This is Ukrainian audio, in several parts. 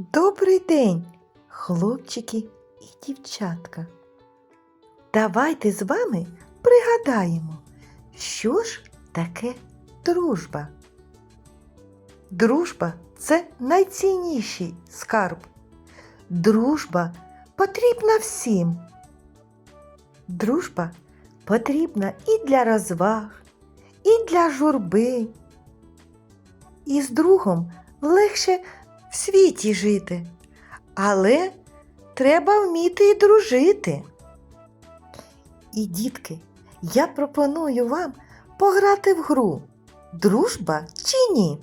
Добрий день, хлопчики і дівчатка. Давайте з вами пригадаємо, що ж таке дружба. Дружба це найцінніший скарб. Дружба потрібна всім. Дружба потрібна і для розваг, і для журби. І з другом легше в світі жити, але треба вміти і дружити. І, дітки, я пропоную вам пограти в гру Дружба чи ні?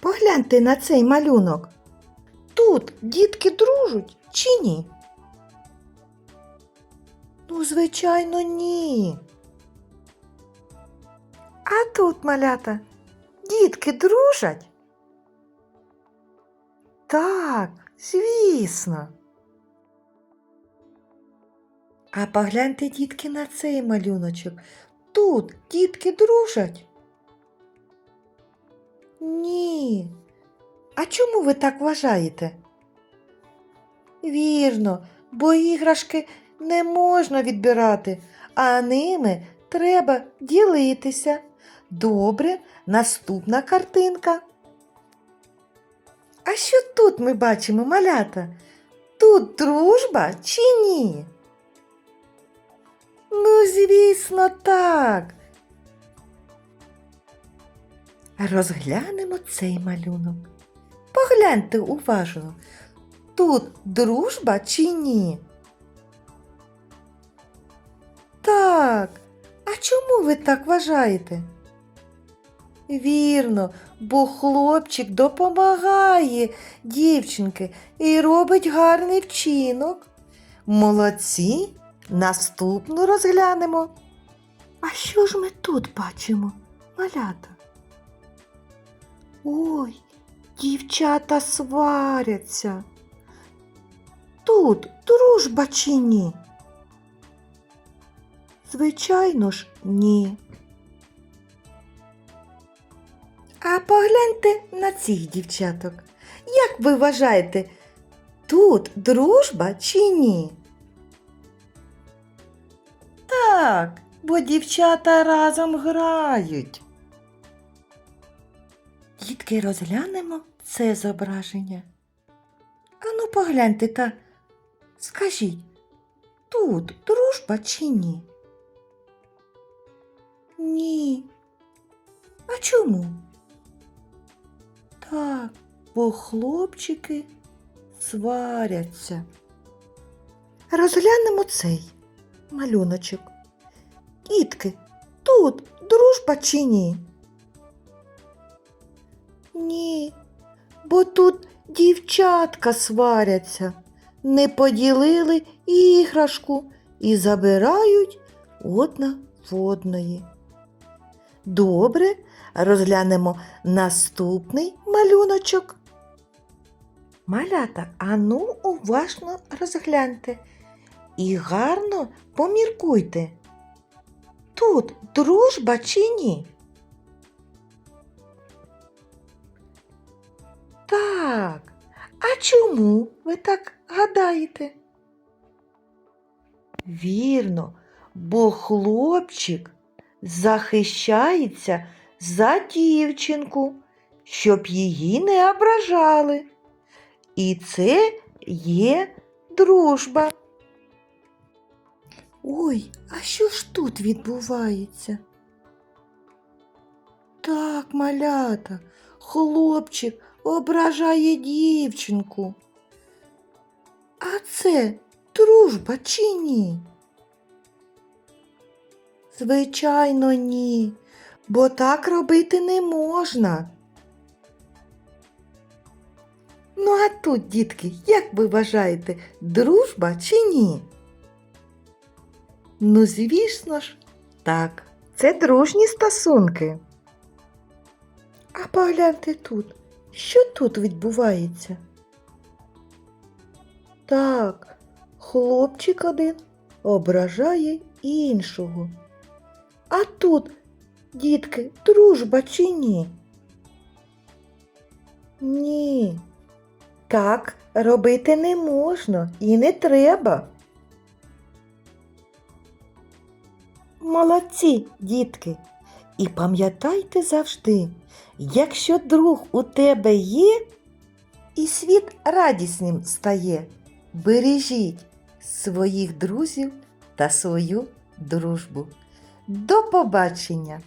Погляньте на цей малюнок. Тут дітки дружать чи ні? Ну, звичайно, ні. А тут, малята, дітки дружать? Так, звісно. А погляньте, дітки, на цей малюночок. Тут дітки дружать? Ні. А чому ви так вважаєте? Вірно, бо іграшки не можна відбирати, а ними треба ділитися. Добре, наступна картинка. Що тут ми бачимо, малята? Тут дружба чи ні? Ну, звісно, так. Розглянемо цей малюнок. Погляньте уважно. Тут дружба чи ні? Так. А чому ви так вважаєте? Вірно, бо хлопчик допомагає дівчинки і робить гарний вчинок. Молодці, наступну розглянемо. А що ж ми тут бачимо, малята? Ой, дівчата сваряться. Тут дружба чи ні? Звичайно ж, ні. А погляньте на цих дівчаток. Як ви вважаєте, тут дружба чи ні? Так, бо дівчата разом грають. Дітки, розглянемо це зображення. Ану, погляньте та скажіть, тут дружба чи ні? Ні. А чому? Так, бо хлопчики сваряться. Розглянемо цей малюночок. Дітки, тут дружба чи ні? Ні, бо тут дівчатка сваряться, не поділили іграшку і забирають одна в одної. Добре, розглянемо наступний малюночок. Малята, ану уважно розгляньте і гарно поміркуйте. Тут дружба чи ні? Так, а чому ви так гадаєте? Вірно, бо хлопчик захищається за дівчинку, щоб її не ображали. І це є дружба. Ой, а що ж тут відбувається? Так, малята, хлопчик ображає дівчинку. А це дружба чи ні? Звичайно, ні, бо так робити не можна. Ну, а тут, дітки, як ви вважаєте, дружба чи ні? Ну, звісно ж, так, це дружні стосунки. А погляньте тут, що тут відбувається? Так, хлопчик один ображає іншого. А тут, дітки, дружба чи ні? Ні. Так робити не можна і не треба. Молодці, дітки. І пам'ятайте завжди, якщо друг у тебе є, і світ радісним стає, бережіть своїх друзів та свою дружбу. До побачення!